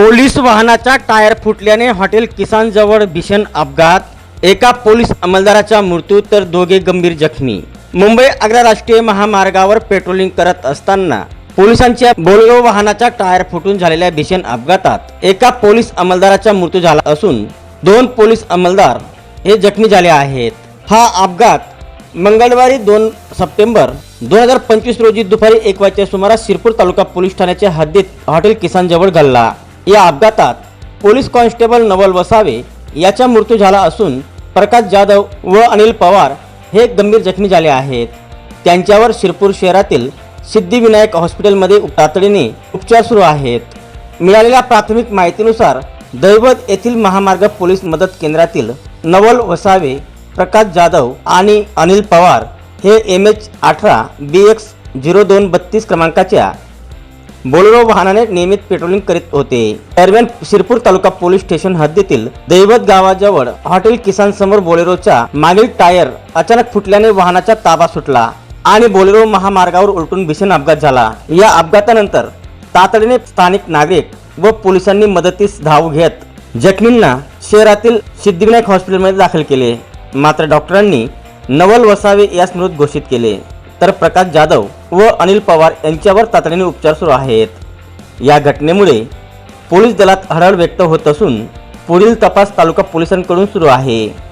Police वाहनाचा tyre फुटल्याने hotel किसानजवळ भीषण अपघात. एका पोलीस अंमलदाराचा मृत्यू तर दोघे गंभीर जखमी. मुंबई आग्रा राष्ट्रीय महामार्गावर पेट्रोलिंग करत असताना पोलिसांच्या बोलेरो वाहनाचा टायर फुटून झालेल्या भीषण अपघातात एका पोलीस अंमलदाराचा मृत्यू झाला असून दोन पोलीस अंमलदार हे जखमी झाले आहेत. हा अपघात मंगळवारी दोन सप्टेंबर दोन हजार पंचवीस रोजी दुपारी एक वाजच्या सुमारास शिरपूर तालुका पोलीस ठाण्याच्या हद्दीत हॉटेल किसान जवळ घडला. या अपघातात पोलीस कॉन्स्टेबल नवल वसावे याचा मृत्यू झाला असून प्रकाश जाधव व अनिल पवार हे गंभीर जखमी झाले आहेत. त्यांच्यावर शिरपूर शहरातील सिद्धिविनायक हॉस्पिटलमध्ये तातडीने उपचार सुरू आहेत. मिळालेल्या प्राथमिक माहितीनुसार दैवत येथील महामार्ग पोलीस मदत केंद्रातील नवल वसावे प्रकाश जाधव आणि अनिल पवार हे एम एच अठरा बी एक्स झिरो दोन बत्तीस क्रमांकाच्या बोलेरो वाहनाने नियमित पेट्रोलिंग करीत होते. दरम्यान शिरपूर तालुका पोलीस स्टेशन हद्दीतील दैवत गावाजवळ हॉटेल किसान समोर बोलेरोच्या मागील टायर अचानक फुटल्याने वाहनाचा ताबा सुटला आणि बोलेरो महामार्गावर उलटून भीषण अपघात झाला. या अपघातानंतर तातडीने स्थानिक नागरिक व पोलिसांनी मदतीस धाव घेत जखमींना शहरातील सिद्धिविनायक हॉस्पिटलमध्ये दाखल केले. मात्र डॉक्टरांनी नवल वसावे यास मृत घोषित केले. तर प्रकाश जाधव व अनिल पवार यांच्यावर तातडीने उपचार सुरू आहेत. या घटनेमुळे पोलीस दलात हळहळ व्यक्त होत असून पुढील तपास तालुका पोलिसांकडून सुरू आहे.